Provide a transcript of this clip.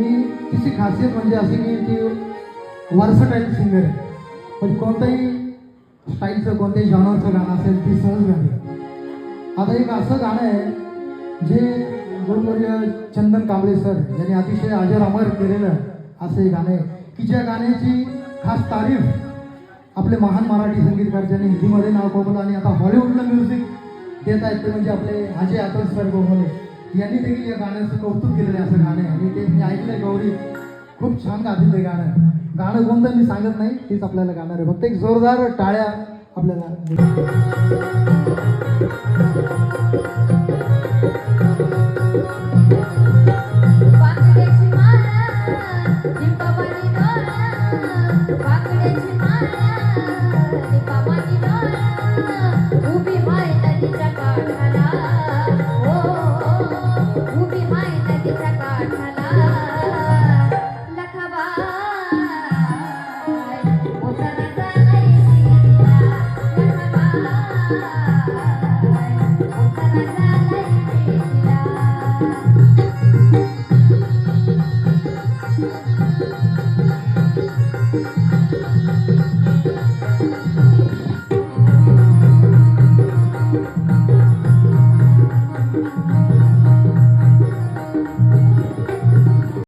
आणि तिची खासियत म्हणजे अशी की ती वर्सटाईल सिंगर आहे. म्हणजे कोणतंही स्टाईलचं कोणत्याही जॉनरचं गाणं असेल ती सहज गाणे. आता एक असं गाणं आहे जे गुरुवर्य चंदन कांबळे सर यांनी अतिशय अजर अमर केलेलं असं हे गाणं आहे की ज्या गाण्याची खास तारीफ आपले महान मराठी संगीतकार ज्यांनी हिंदीमध्ये नाव कमवलं आणि आता हॉलिवूडला म्युझिक देत आहेत ते म्हणजे आपले अजय आतल सर गोमले यांनी देखील या गाण्याचं कौतुक केलेलं आहे असं गाणं आणि ते मी ऐकलं गौरी. खूप छान गातील ते गाणं. गाणं कोणतं मी सांगत नाही तेच आपल्याला गाणार आहे. फक्त एक जोरदार टाळ्या आपल्याला Thank you.